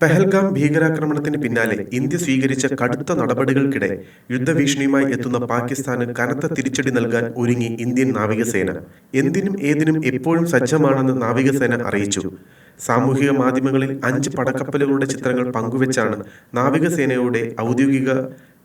പെഹൽഗാം ഭീകരാക്രമണത്തിന് പിന്നാലെ ഇന്ത്യ സ്വീകരിച്ച കടുത്ത നടപടികൾക്കിടെ യുദ്ധഭീഷണിയുമായി എത്തുന്ന പാകിസ്ഥാന് കനത്ത തിരിച്ചടി നൽകാൻ ഒരുങ്ങി ഇന്ത്യൻ നാവികസേന. എന്തിനും ഏതിനും എപ്പോഴും സജ്ജമാണെന്ന് നാവികസേന അറിയിച്ചു. സാമൂഹിക മാധ്യമങ്ങളിൽ അഞ്ച് പടക്കപ്പലുകളുടെ ചിത്രങ്ങൾ പങ്കുവച്ചാണ് നാവികസേനയുടെ ഔദ്യോഗിക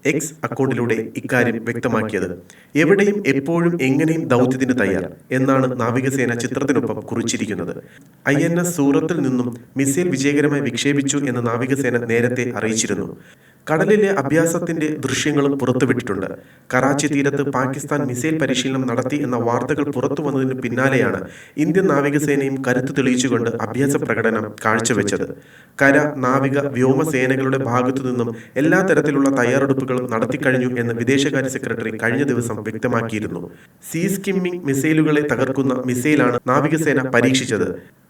എക്സ് അക്കൗണ്ടിലൂടെ ഇക്കാര്യം വ്യക്തമാക്കിയത്. എവിടെയും എപ്പോഴും എങ്ങനെയും ദൗത്യത്തിന് തയ്യാർ എന്നാണ് നാവികസേന ചിത്രത്തിനൊപ്പം കുറിച്ചിരിക്കുന്നത്. ഐ എൻ എസ് സൂറത്തിൽ നിന്നും മിസൈൽ വിജയകരമായി വിക്ഷേപിച്ചു എന്ന് നാവികസേന നേരത്തെ അറിയിച്ചിരുന്നു. കടലിലെ അഭ്യാസത്തിന്റെ ദൃശ്യങ്ങളും പുറത്തുവിട്ടിട്ടുണ്ട്. കറാച്ചി തീരത്ത് പാകിസ്ഥാൻ മിസൈൽ പരിശീലനം നടത്തി എന്ന വാർത്തകൾ പുറത്തു വന്നതിന് പിന്നാലെയാണ് ഇന്ത്യൻ നാവികസേനയും കരുത്ത് തെളിയിച്ചുകൊണ്ട് അഭ്യാസ പ്രകടനം കാഴ്ചവെച്ചത്. കര നാവിക വ്യോമസേനകളുടെ ഭാഗത്തു നിന്നും എല്ലാ തരത്തിലുള്ള തയ്യാറെടുപ്പുകളും നടത്തിക്കഴിഞ്ഞു എന്ന് വിദേശകാര്യ സെക്രട്ടറി കഴിഞ്ഞ ദിവസം വ്യക്തമാക്കിയിരുന്നു. സീ സ്കിമ്മിംഗ് മിസൈലുകളെ തകർക്കുന്ന മിസൈലാണ് നാവികസേന പരീക്ഷിച്ചത്.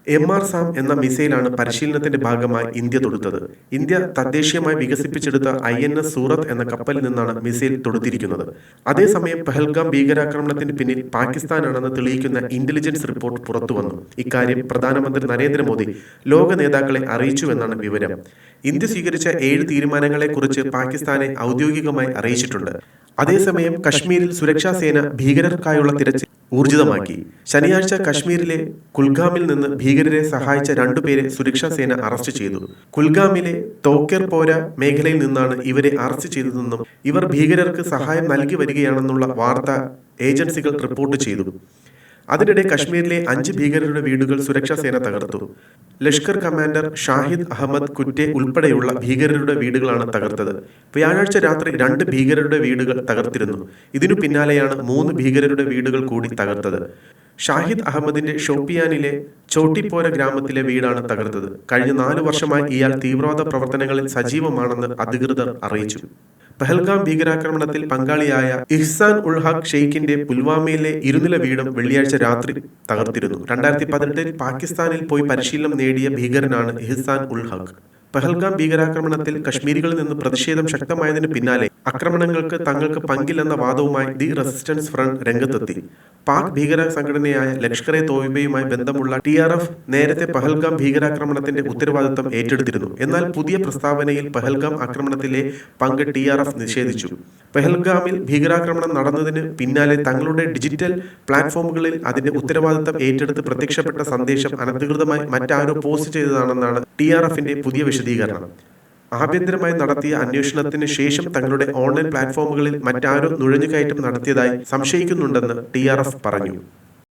എം ആർ സാം എന്ന മിസൈലാണ് പരിശീലനത്തിന്റെ ഭാഗമായി ഇന്ത്യ തൊടുത്തത്. ഇന്ത്യ തദ്ദേശീയമായി വികസിപ്പിച്ചെടുത്ത ഐ എൻ എസ് സൂറത്ത് എന്ന കപ്പലിൽ നിന്നാണ് മിസൈൽ തൊടുത്തിരിക്കുന്നത്. അതേസമയം പെഹൽഗാം ഭീകരാക്രമണത്തിന് പിന്നിൽ പാകിസ്ഥാനാണെന്ന് തെളിയിക്കുന്ന ഇന്റലിജൻസ് റിപ്പോർട്ട് പുറത്തുവന്നു. ഇക്കാര്യം പ്രധാനമന്ത്രി നരേന്ദ്രമോദി ലോക നേതാക്കളെ അറിയിച്ചുവെന്നാണ് വിവരം. ഇന്ത്യ സ്വീകരിച്ച ഏഴ് തീരുമാനങ്ങളെക്കുറിച്ച് പാകിസ്ഥാനെ ഔദ്യോഗികമായി അറിയിച്ചിട്ടുണ്ട്. അതേസമയം കശ്മീരിൽ സുരക്ഷാ സേന ഭീകരർക്കായുള്ള തിരച്ചിൽ ഊർജിതമാക്കി. ശനിയാഴ്ച കശ്മീരിലെ കുൽഗാമിൽ നിന്ന് ഭീകരരെ സഹായിച്ച രണ്ടുപേരെ സുരക്ഷാ സേന അറസ്റ്റ് ചെയ്തു. കുൽഗാമിലെ തോക്കർ പോര മേഖലയിൽ നിന്നാണ് ഇവരെ അറസ്റ്റ് ചെയ്തതെന്നും ഇവർ ഭീകരർക്ക് സഹായം നൽകി വരികയാണെന്നുള്ള വാർത്ത ഏജൻസികൾ റിപ്പോർട്ട് ചെയ്തു. അതിനിടെ കശ്മീരിലെ അഞ്ച് ഭീകരരുടെ വീടുകൾ സുരക്ഷാ സേന തകർത്തു. ലഷ്കർ കമാൻഡർ ഷാഹിദ് അഹമ്മദ് കുറ്റെ ഉൾപ്പെടെയുള്ള ഭീകരരുടെ വീടുകളാണ് തകർത്തത്. വ്യാഴാഴ്ച രാത്രി രണ്ട് ഭീകരരുടെ വീടുകൾ തകർത്തിരുന്നു. ഇതിനു പിന്നാലെയാണ് മൂന്ന് ഭീകരരുടെ വീടുകൾ കൂടി തകർത്തത്. ഷാഹിദ് അഹമ്മദിന്റെ ഷോപ്പിയാനിലെ ചോട്ടിപ്പോര ഗ്രാമത്തിലെ വീടാണ് തകർത്തത്. കഴിഞ്ഞ നാലു വർഷമായി ഇയാൾ തീവ്രവാദ പ്രവർത്തനങ്ങളിൽ സജീവമാണെന്ന് അധികൃതർ അറിയിച്ചു. പഹൽഗാം ഭീകരാക്രമണത്തിൽ പങ്കാളിയായ ഇഹ്സാൻ ഉൾ ഹഖ് ഷെയ്ഖിന്റെ പുൽവാമയിലെ ഇരുനില വീടും വെള്ളിയാഴ്ച രാത്രി തകർത്തിരുന്നു. രണ്ടായിരത്തി പതിനെട്ടിൽ പാകിസ്ഥാനിൽ പോയി പരിശീലനം നേടിയ ഭീകരനാണ് ഇഹ്സാൻ ഉൾ ഹഖ്. പഹൽഗാം ഭീകരാക്രമണത്തിൽ കശ്മീരികളിൽ നിന്ന് പ്രതിഷേധം ശക്തമായതിനു പിന്നാലെ ആക്രമണങ്ങൾക്ക് തങ്ങൾക്ക് പങ്കില്ലെന്ന വാദവുമായി ദി റെസിസ്റ്റൻസ് ഫ്രണ്ട് രംഗത്തെത്തി. പാക് ഭീകര സംഘടനയായ ലഷ്കർ എ തോയിബയുമായി ബന്ധമുള്ള ടി ആർ എഫ് നേരത്തെ പഹൽഗാം ഭീകരാക്രമണത്തിന്റെ ഉത്തരവാദിത്തം ഏറ്റെടുത്തിരുന്നു. എന്നാൽ പുതിയ പ്രസ്താവനയിൽ പഹൽഗാം ആക്രമണത്തിലെ പങ്ക് ടി ആർ എഫ് നിഷേധിച്ചു. പെഹൽഗാമിൽ ഭീകരാക്രമണം നടന്നതിന് പിന്നാലെ തങ്ങളുടെ ഡിജിറ്റൽ പ്ലാറ്റ്ഫോമുകളിൽ അതിന്റെ ഉത്തരവാദിത്തം ഏറ്റെടുത്ത് പ്രത്യക്ഷപ്പെട്ട സന്ദേശം അനധികൃതമായി മറ്റാരോ പോസ്റ്റ് ചെയ്തതാണെന്നാണ് ടി ആർ എഫിന്റെ പുതിയ വിശദീകരണം. ആഭ്യന്തരമായി നടത്തിയ അന്വേഷണത്തിന് ശേഷം തങ്ങളുടെ ഓൺലൈൻ പ്ലാറ്റ്ഫോമുകളിൽ മറ്റാരോ നുഴഞ്ഞുകയറ്റം നടത്തിയതായി സംശയിക്കുന്നുണ്ടെന്ന് ടി പറഞ്ഞു.